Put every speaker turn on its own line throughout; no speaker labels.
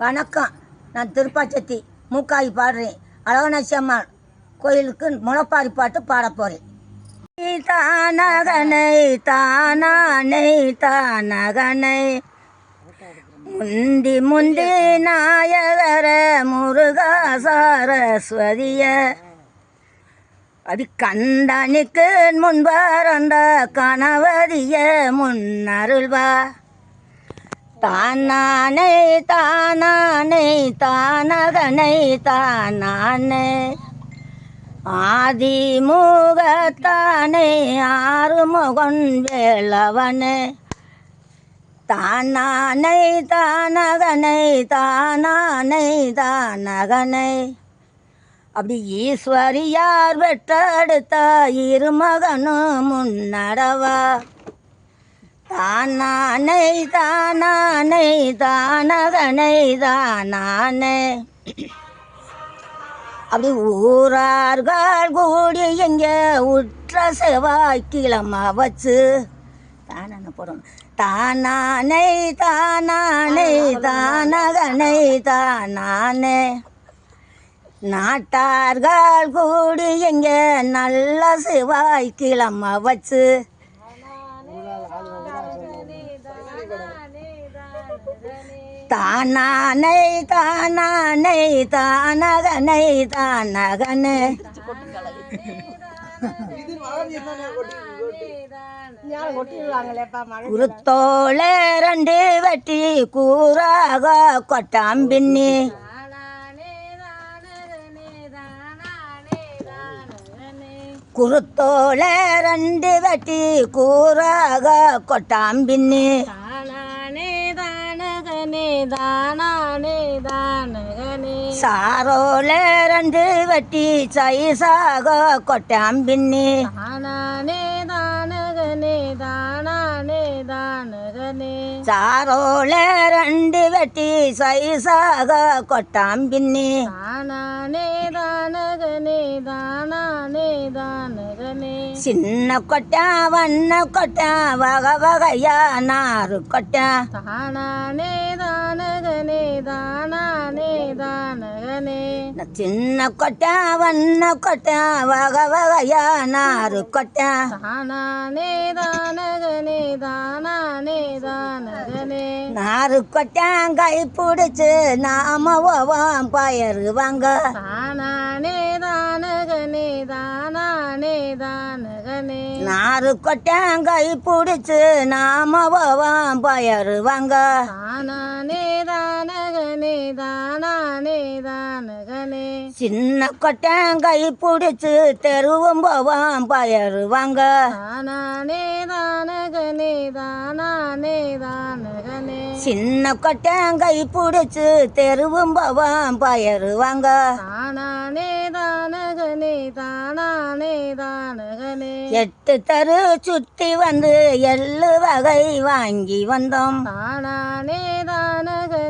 வணக்கம். நான் திருப்பாச்சத்தி மூக்காய் பாடுறேன். அழகனாச்சி அம்மாள் கோயிலுக்கு முளப்பாரி பாட்டு பாட போகிறேன் தானகனை தானானை தானகனை. முந்தி முந்தி நாயகர முருகா சாரஸ்வதிய. அது கண்டனுக்கு முன்பறந்த கணவதிய முன்னருள்வா. தானானை தானானை தானகனை தானானே. ஆதிமுகத்தானே ஆறுமுகன் வேளவனே. தானானை தானகனை தானானை தானகனை. அப்படி ஈஸ்வரியார் பெற்றெடுத்த இருமகனும் முன்னடவா. தானானை தானானை தானதனை தானானே. அப்படி ஊரார்கள் கூடி எங்க உற்ற செவ்வாய் கிழமை வச்சு தானான போடணும். தானானை தானானை தானதனை தானானே. நாட்டார்கள் கூடி எங்க நல்ல செவ்வாய் கிழமை வச்சு தானானை தானானை தானகனை தானகனை. குருத்தோள ரெண்டு வெட்டி கூறாக கொட்டாம் பின்னி குருத்தோள ரெண்டு வெட்டி கூறாக
கொட்டாம் பின்னி
சாரோல ரெண்டு வெட்டி சைசாக கொட்டாம்பின்னி.
தானானே
சாரோல ரெண்டு வெட்டி சைசாக கொட்டாம்பின்னி
தானானே தானகனே தானானே தானகனே.
சின்ன கொட்டா வண்ண கொட்டா வகை வகையா நாறு கொட்டா.
தானானே தானகனே தானானே தானகனே.
சின்ன கொட்டா வண்ண கொட்டா வகை வகையா நாறு கொட்டா.
தானானே தானகனே தானானே தானகனே.
நாறு கொட்டா கை பிடிச்சு நாம ஓவாம் பயருவாங்க நாறு கொட்டா கை பிடிச்சு நாம ஓவாம் பயருவாங்க
தானானே தானகனே தானகனே
சின்ன கொட்டா கை பிடிச்சு தெருவும் போவாம் பயருவாங்க சின்ன கொட்டா கை பிடிச்சு தெருவும் போவாம் பயருவாங்க
தானானே தானகனே தானானே தானகனே.
எட்டு தெரு சுத்தி வந்து எள்ளு வகை வாங்கி வந்தோம்.
தானானே தானகனே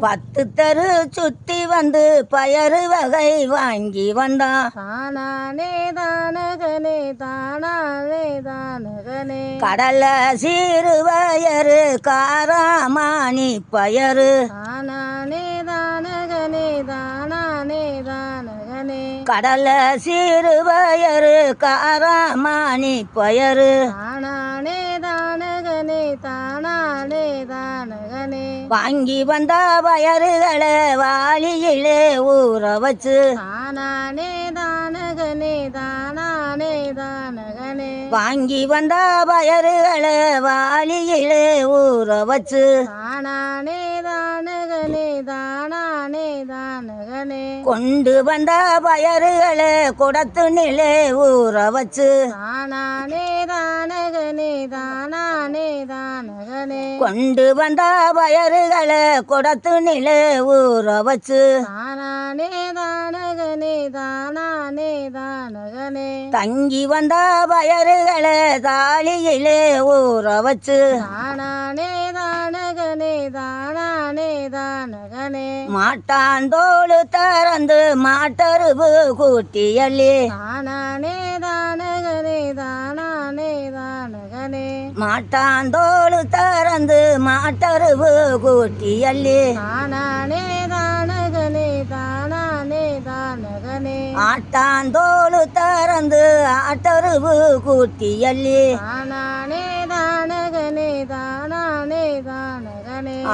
பத்து தெரு சுத்தி வந்து பயறு வகை வாங்கி வந்தோம்
தானானே தானகனே தானானே தானகனே.
கடலை சீரு வயறு காராமானி பயறு.
தானானே தானகனே தானானே தானகனே.
கடலை சீரு வயறு காராமானி பயறு.
தானானே
வாங்கி வந்த பயறுகளை வாளியிலே ஊற வச்சு.
தானானே தானகனே தானானே தானகனே.
வாங்கி வந்த பயறுகளை வாளியிலே ஊற வச்சு.
தானானே
கொண்டு வந்த பயறுகளை குடத்து நிலே ஊற வச்சு.
தானானே தானகனே தானானே தானகனே.
கொண்டு வந்த பயறுகளை குடத்து நிலே ஊற வச்சு.
தானானே தானகனே தானானே தானகனே.
தங்கி வந்த பயறுகளை தாலியிலே ஊற வச்சு.
தானானே தானகனே தானானே தானகனே.
மாட்டாந்தோடு திறந்து மாட்டருவு கூட்டி அள்ளி
தானானே தானகனே தானானே தானகனே.
ஆட்டாந்தோಳು திறந்து மாட்டருவு கூட்டி அள்ளி
தானானே தானகனே தானானே தானகனே.
ஆட்டாந்தோಳು திறந்து ஆட்டருவு கூட்டி அள்ளி
தானானே தானகனே தானானே தானகனே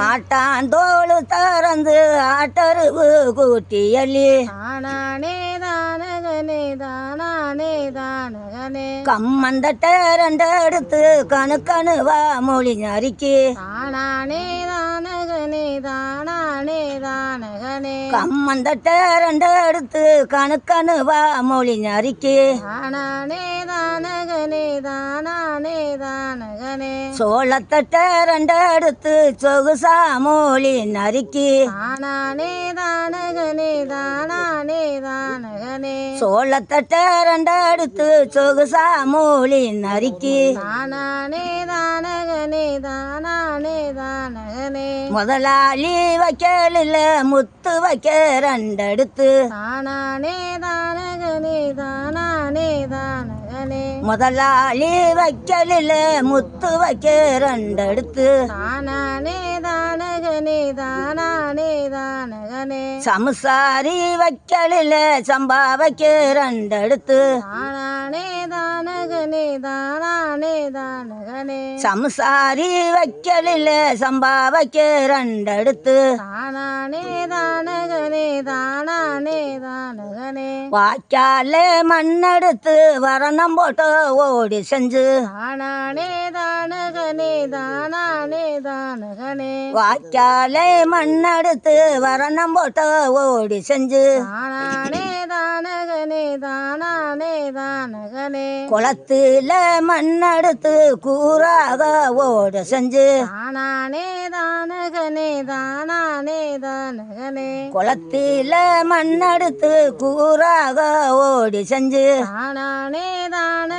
ஆட்டாந்தோಳು திறந்து ஆட்டருவு கூட்டி அள்ளி
தானானே தானகனே தானானே தானகனே.
கம்மந்தட்ட ரெண்டெடுத்து கணுக்கணுவா மொழி நறுக்கி
தானானே தானகனே தானானே தானகனே
கம்மந்தட்ட ரெண்டெடுத்து கணுக்கணுவா மொழி நறுக்கி
தானானே தானகனே தானானே தானகனே
சோளத்தட்ட ரெண்டெடுத்து சொகுசா மொழி நறுக்கி
தானானே தானகனே தானானே தானகனே
சோளத்தட்ட ரெண்டெடுத்து சொகுசா மொழி நறுக்கி
தானானே தானகனே தானானே தானகனே
முதலாளி வைக்கல முத்து வைக்க ரெண்டெடுத்து
தானானே தானகனே தானானே தானகனே.
முதலாளி வைக்கலில் முத்து வைக்க ரெண்டெடுத்து.
தானானே தானகனே தானானே தானகனே.
சம்சாரி வைக்கலில் சம்பா வைக்க ரெண்டெடுத்து.
தானானே தானகனே தானானே தானகனே.
சம்சாரி வைக்கலில் சம்பா வைக்க ரெண்டெடுத்து.
தானானே தானகனே தானானே தானகனே.
வாய்க்கால மண்ணெடுத்து வரணம் போட்டு ஓடி செஞ்சு
தானானே தானகனே தானானே தானகனே.
வாய்க்கால மண்ணெடுத்து வரணம் போட்டு ஓடி செஞ்சு
தானானே தானகனே தானானே தானகனே.
குளத்துல மண்ணெடுத்து கூறாக ஓட செஞ்சு
தானானே தானகனே தானானே தானகனே.
குளத்தில மண்ணெடுத்து கூறாக ஓடி செஞ்சு
தானானே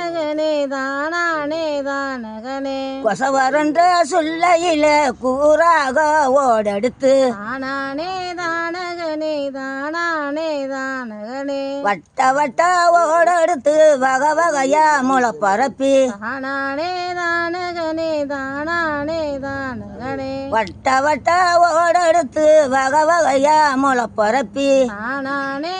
தானகனே தானானே தானகனே.
கொசவரன்ற சொல்லையில கூறாக ஓடெடுத்து.
தானானே தானகனே தானானே தானகனே.
வட்ட வட்ட ஓடெடுத்து வகை வகையா முளை பரப்பி
தானானே தானகனே தானானே தானகனே.
வட்ட வட்ட ஓடெடுத்து வகை வகையா முளை பரப்பி
தானானே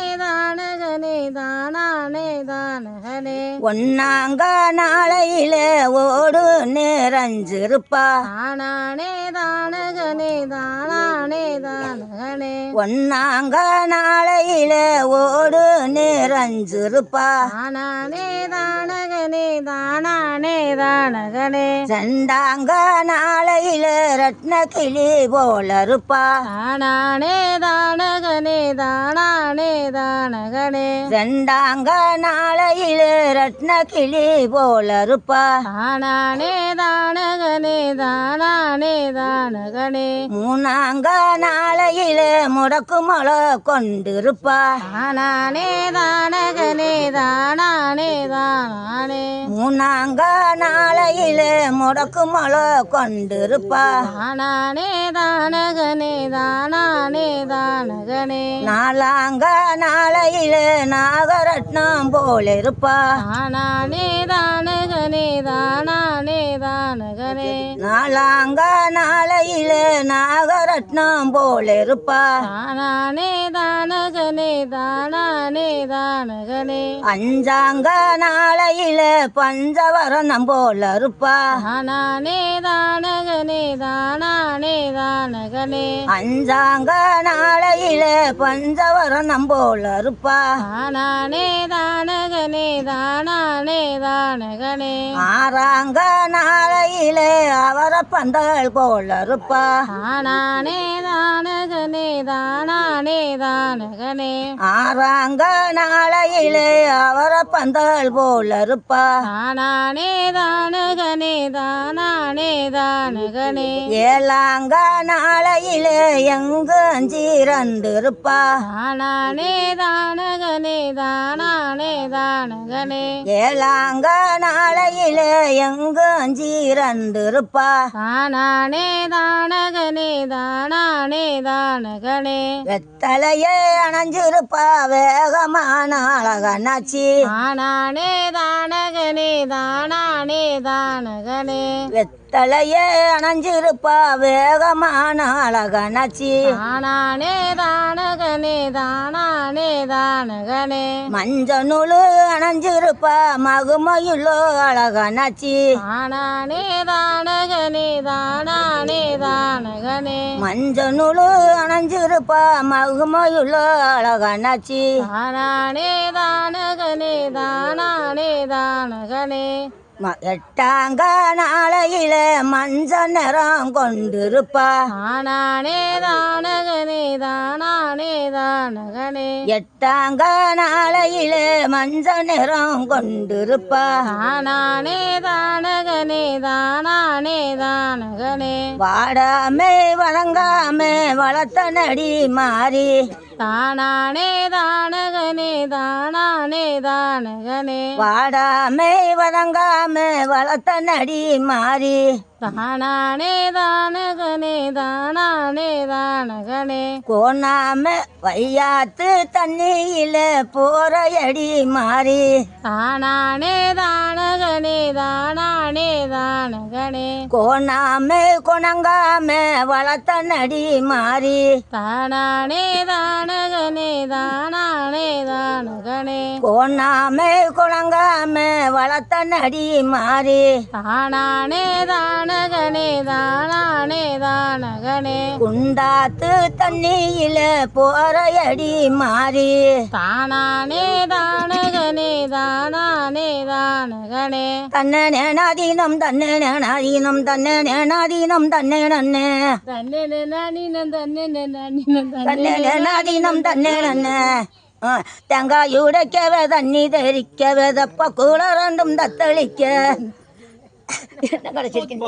ஒன்னாங்க நாளையில ஓடு நிறைஞ்சிருப்பா
தானானே தானகனே தானானே தானகனே
ஒன்னாங்க நாளையில ஓடு நிறைஞ்சிருப்பா
தானானே தானகனே தானானே தானகனே
ரெண்டாங்க நாளையில ரத்ன கிளி போல இருப்பா.
தானானே தானகனே தானானே தானகனே
ரெண்டாங்க நாளையில ரத்ன கிளி போல இருப்பா.
தானானே தானகனே தானானே தானகனே
மூணாங்க நாளையில முடக்கு மலை கொண்டிருப்பா.
தானானே தானகனே தானானே தானானே
மூணாங்க நாளையில முடக்கு மலை கொண்டிருப்பா.
தானானே தானகனே தானானே தானகனே.
நாலாங்க நாளையில நாகரத்னம் போல இருப்பா
தானானே தானகனே தானானே தானகனே.
நாலாங்க நாளையில நாகரத்னம் போல இருப்பா
தானானே தானகனே தானானே தானகனே.
அஞ்சாங்க நாளையில பஞ்சவரம் போல இருப்பா.
நானே தானகனே தானா தானகனே
அஞ்சாங்க நாளையில பஞ்சவரணம் போல இருப்பா
தானானே தானகனே தானானே தானகனே
ஆறாங்க நாளையில அவர பந்தல் போல இருப்பா
தானானே தானகனே தானானே தானகனே
ஆறாங்க நாளையில அவர பந்தல் போல இருப்பா
தானானே தானகனே தானானே தானகனே
ஏழாங்க நாளையிலே எங்கும் சீரந்திருப்பா
தானானே தானகனே தானானே தானகனே.
ஏழாங்க நாளையிலே எங்கும் சீரந்திருப்பா
தானானே தானகனே தானானே தானகனே.
வெத்தலையே அணைஞ்சிருப்பா வேகமான அழகனாச்சி.
தானானே தானகனே தானானே தானகனே.
வெத்தலையே அணைஞ்சிருப்பா வேகமான அழகனாச்சி
தானானே தானகனே தானானே தானகனே.
மஞ்ச நூலு அணைஞ்சிருப்பா மகுமையுள்ளோ அழகனாச்சி.
தானானே தானகனே தானானே தானகனே.
மஞ்ச நூலு அணைஞ்சிருப்பா மகுமையுள்ளோ அழகனாச்சி.
தானானே தானகனே தானானே தானகனே.
எட்டாங்க நாளையில மஞ்ச நிறம் கொண்டிருப்பா.
தானானே தானகனே தானானே தானகனே
எட்டாங்க நாளையில மஞ்ச நிறம் கொண்டிருப்பா.
தானானே தானகனே தானானே தானகனே
வாடாமே வழங்காமே வளர்த்த நடி மாறி.
தானானே தானகனே தானானே தானகனே.
வாடாமே வழங்காமே வளர்த்த நடி மாறி.
தானானே தானகனே தானானே தானகனே.
கோணாம வையாத்து தண்ணியில போறையடி மாறி.
தானானே தானகனே தானானே தானகனே.
கோணாமே கொணங்காம வளர்த்த நடி மாறி.
தானானே தானகனே தானானே தானகனே.
கோணாமே கொணங்காம வளர்த்த நடி மாறி.
தானானே தானகனே தானானே தானகனே.
குண்டாத்து தண்ணியில போறையடி மாறி.
தானானே தானகனே தானானே தானகனே.
தன்னை நேனாதீனம் தன்னை நேனாதீனம் தன்னை நேனாதீனம் தன்னை நன்னே.
தன்னே நானினம் தன்னே நானினம்
தன்னை நேனாதீனம் தன்னை நன்னே. தேங்காய் உடைக்கவே தண்ணி தெரிக்கவே தப்ப கூட ரெண்டும் தத்தளிக்க. ながら経験。